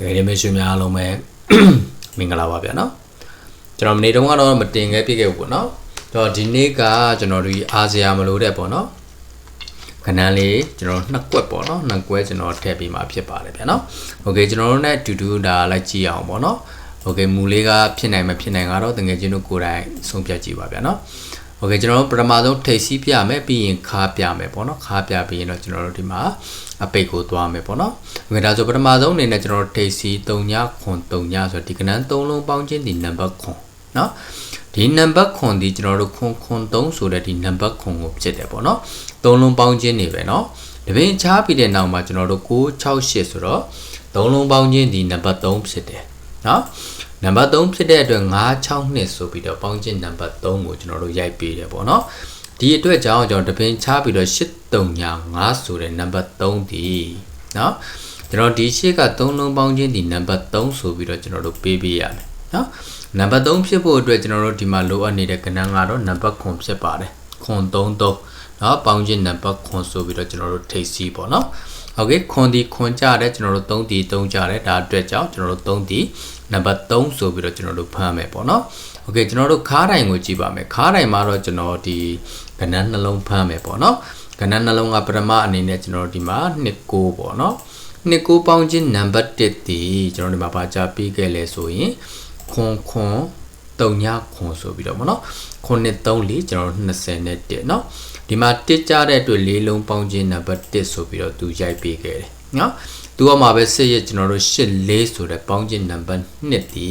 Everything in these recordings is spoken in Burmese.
တကယ်လည်းမရှိများအားလုံးပဲ မင်္ဂလာပါဗျာနော်ကျွန်တော်မနေ့တုန်းကတော့မတင်ခဲ့ပြခဲ့ဘူးပေါ့နော်တော့ဒီနေ့ကကျွန်တော်တို့အာဆီယံမလို့တဲ့ပေါ့နော်ခဏန်းလေးကျွန်တော်နှစ်ကွက်ပေါ့နော်နှစ်ကွက်ကျွန်တော်ထည့်ပြီးမှဖြစ်ပါတယ်ဗျာနော်โอเคကျွန်တော်တို့ ਨੇ တူတူဒါလိုက်ကြည့်အောင်ပေါ့နော်โอเคမူလေးကဖြစ်နိုင်မဖြစ်နိုင်ကတော့တကယ်ချင်းတို့ကိုယ်တိုင်ဆုံးဖြတ်ကြည့်ပါဗျာနော် โอเคကျွန်တော်တို့ပထမဆုံးထိပ်စီးပြမယ်ပြီးရင်ခါပြမယ်ပေါ့နော်ခါပြပြီးရင်တော့ကျွန်တော်တို့ဒီမှာအပိတ်ကိုသွားမယ်ပေါ့နော်โอเคဒါဆိုပထမဆုံးအနေနဲ့ကျွန်တော်တို့ထိပ်စီး3ညခွန်3ညဆိုတော့ဒီကဏ္ဍ3လုံးပေါင်းခြင်းဒီနံပါတ်ခွန်နော်ဒီနံပါတ်ခွန်ဒီကျွန်တော်တို့ခွန်ခွန်3ဆိုတဲ့ဒီနံပါတ်ခွန်ကိုဖြစ်တယ်ပေါ့နော်3လုံးပေါင်းခြင်းနေပဲနော်တပင်ချားပြီးတဲ့နောက်မှာကျွန်တော်တို့668ဆိုတော့3လုံးပေါင်းခြင်းဒီနံပါတ်3ဖြစ်တယ်နော် နံပါတ်3ဖြစ်တဲ့အတွက်962ဆိုပြီးတော့ပေါင်းခြင်းနံပါတ်3ကိုကျွန်တော်တို့ရိုက်ပေးတယ်ပေါ့နော်ဒီအတွက်ကြောင့်ကျွန်တော်တပင်ချပြီးတော့835ဆိုတဲ့နံပါတ်3ဒီနော်ကျွန်တော်ဒီရှေ့က3လုံးပေါင်းခြင်းဒီနံပါတ်3ဆိုပြီးတော့ကျွန်တော်တို့ပေးပေးရမယ်နော်နံပါတ်3ဖြစ်ဖို့အတွက်ကျွန်တော်တို့ဒီမှာလိုအပ်နေတဲ့ကဏ္ဍကတော့နံပါတ်9ဖြစ်ပါတယ်ခွန်33เนาะပေါင်းခြင်းနံပါတ်ခွန်ဆိုပြီးတော့ကျွန်တော်တို့ထိပ်စီးပေါ့เนาะโอเคခွန်ဒီခွန်ကြတယ်ကျွန်တော်တို့3ဒီ3ကြတယ်ဒါအတွက်ကြောင့်ကျွန်တော်တို့3ဒီ နံပါတ်3ဆိုပြီးတော့ကျွန်တော်တို့ဖမ်းမယ်ပေါ့เนาะโอเคကျွန်တော်တို့ခါးတိုင်ကိုကြည့်ပါမယ်ခါးတိုင်မှာတော့ကျွန်တော်ဒီကဏ္ဍနှလုံးဖမ်းမယ်ပေါ့เนาะကဏ္ဍနှလုံးကပထမအနေနဲ့ကျွန်တော်တို့ဒီမှာ2ကိုပေါ့เนาะ2ကိုပေါင်းခြင်းနံပါတ်1ဒီကျွန်တော်ဒီမှာပါကြပြီးခဲ့လဲဆိုရင်ခွန်ခွန်တုံညခွန်ဆိုပြီးတော့ဗောနော်ခွန်နဲ့3လေးကျွန်တော်တို့20နဲ့1เนาะဒီမှာတစ်ကြတဲ့အတွက်လေးလုံးပေါင်းခြင်းနံပါတ်1ဆိုပြီးတော့သူရိုက်ပေးခဲ့တယ်เนาะ သူကမှပဲစစ်ရကျွန်တော်တို့8လေးဆိုတဲ့ပေါင်းခြင်းနံပါတ်2ဒီ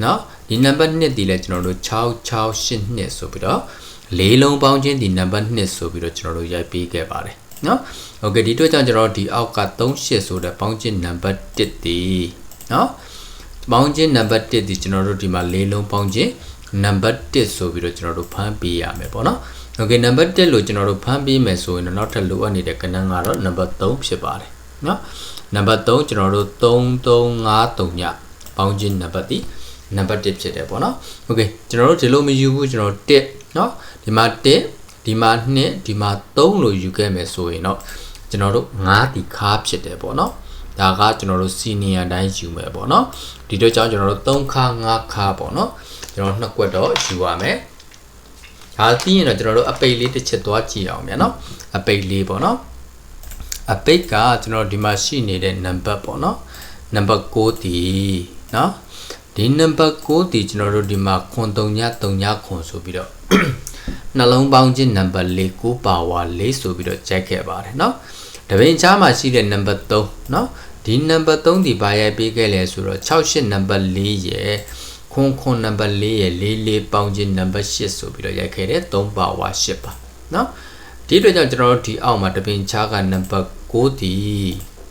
เนาะဒီနံပါတ်2ဒီလဲကျွန်တော်တို့6682ဆိုပြီးတော့လေးလုံးပေါင်းခြင်းဒီနံပါတ်2ဆိုပြီးတော့ကျွန်တော်တို့ရိုက်ပေးခဲ့ပါတယ်เนาะโอเคဒီအတွက်ကြောင့်ကျွန်တော်တို့ဒီအောက်က38ဆိုတဲ့ပေါင်းခြင်းနံပါတ်1ဒီเนาะပေါင်းခြင်းနံပါတ်1ဒီကျွန်တော်တို့ဒီမှာလေးလုံးပေါင်းခြင်းနံပါတ်1ဆိုပြီးတော့ကျွန်တော်တို့ဖမ်းပေးရမယ်ပေါ့နော်။ Okay နံပါတ်1လို့ကျွန်တော်တို့ဖမ်းပေးမယ်ဆိုရင်တော့နောက်ထပ်လိုအပ်နေတဲ့ကဏ္ဍကတော့နံပါတ်3ဖြစ်ပါတယ် နော်။နံပါတ်3ကျွန်တော်တို့3353ညပေါင်းခြင်းနံပါတ်ဒီနံပါတ်1ဖြစ်တယ်ပေါ့နော်။ Okay ကျွန်တော်တို့ဒီလိုမယူဘူးကျွန်တော်1နော်ဒီမှာ1ဒီမှာ2ဒီမှာ3လို့ယူခဲ့မယ်ဆိုရင်တော့ကျွန်တော်တို့5ဒီခါဖြစ်တယ်ပေါ့နော်။ဒါကကျွန်တော်တို့ senior တိုင်းယူမယ်ပေါ့နော်ဒီတော့ကြောင့်ကျွန်တော်တို့3ခါ5ခါပေါ့နော်ကျွန်တော်နှစ်ကွက်တော့ယူရမယ်ဒါသိရင်တော့ကျွန်တော်တို့အပိတ်လေးတစ်ချက်သွားကြည့်အောင်မြန်နော်အပိတ်လေးပေါ့နော် အပိတ်ကကျွန်တော်ဒီမှာရှိနေတဲ့နံပါတ်ပေါ့နော်နံပါတ်6တီနော်ဒီနံပါတ်6တီကျွန်တော်တို့ဒီမှာခွန်3ည3ညခွန်ဆိုပြီးတော့နှလုံးပေါင်းခြင်းနံပါတ်4ကိုပါဝါ4ဆိုပြီးတော့ကြိုက်ခဲ့ပါတယ်เนาะတပင်ချားမှာရှိတဲ့နံပါတ်3เนาะဒီနံပါတ်3ဒီဘာရိုက်ပေးခဲ့လဲဆိုတော့68နံပါတ်4ရဲ့ခွန်ခွန်နံပါတ်4ရဲ့44ပေါင်းခြင်းနံပါတ်8ဆိုပြီးတော့ရိုက်ခဲ့တယ်3ပါဝါ8ပါเนาะဒီအတွက်ကြောင့်ကျွန်တော်တို့ဒီအောက်မှာတပင်ချားကနံပါတ် 6ဒီ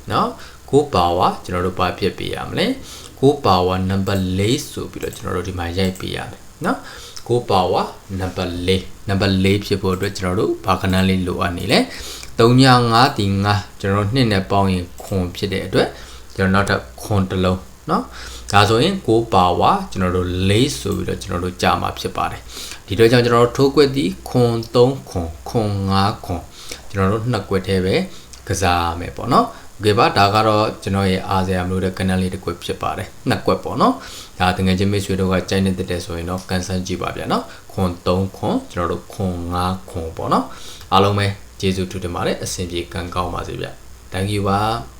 เนาะ6ပါဝါကျွန်တော်တို့ဘာဖြစ်ပေးရမလဲ6ပါဝါနံပါတ်4ဆိုပြီးတော့ကျွန်တော်တို့ဒီမှာရိုက်ပေးရမယ်เนาะ6ပါဝါနံပါတ်4နံပါတ်4ဖြစ်ဖို့အတွက်ကျွန်တော်တို့ဘာကဏ္ဍလေးလိုအပ်နေလဲ3ည5ဒီ5ကျွန်တော်တို့နှစ်နဲ့ပေါင်းရင်ခွန်ဖြစ်တဲ့အတွက်ကျွန်တော်နောက်ထပ်ခွန်တစ်လုံးเนาะဒါဆိုရင်6ပါဝါကျွန်တော်တို့4ဆိုပြီးတော့ကျွန်တော်တို့ကြာမှာဖြစ်ပါတယ်ဒီတော့ကြောင့်ကျွန်တော်တို့ထိုးကွက်ဒီခွန်3ခွန်ခွန်5ခွန်ကျွန်တော်တို့နှစ်ကွက်ထဲပဲ ကစားရမယ်ပေါ့เนาะโอเคပါဒါကတော့ကျွန်တော်ရဲ့အာဇာမလို့တဲ့ channel လေးတစ်ကွက်ဖြစ်ပါတယ်နှစ်ကွက်ပေါ့နော်ဒါတကယ်ချင်းမိတ်ဆွေတို့ကကြိုက်နေတဲ့တဲ့ဆိုရင်တော့ကန်ဆယ်ကြည့်ပါဗျာနော်ခွန်3ခွန်ကျွန်တော်တို့ခွန်5ခွန်ပေါ့နော်အားလုံးပဲကျေးဇူးထူးတင်ပါတယ်အဆင်ပြေကံကောင်းပါစေဗျ thank you ပါ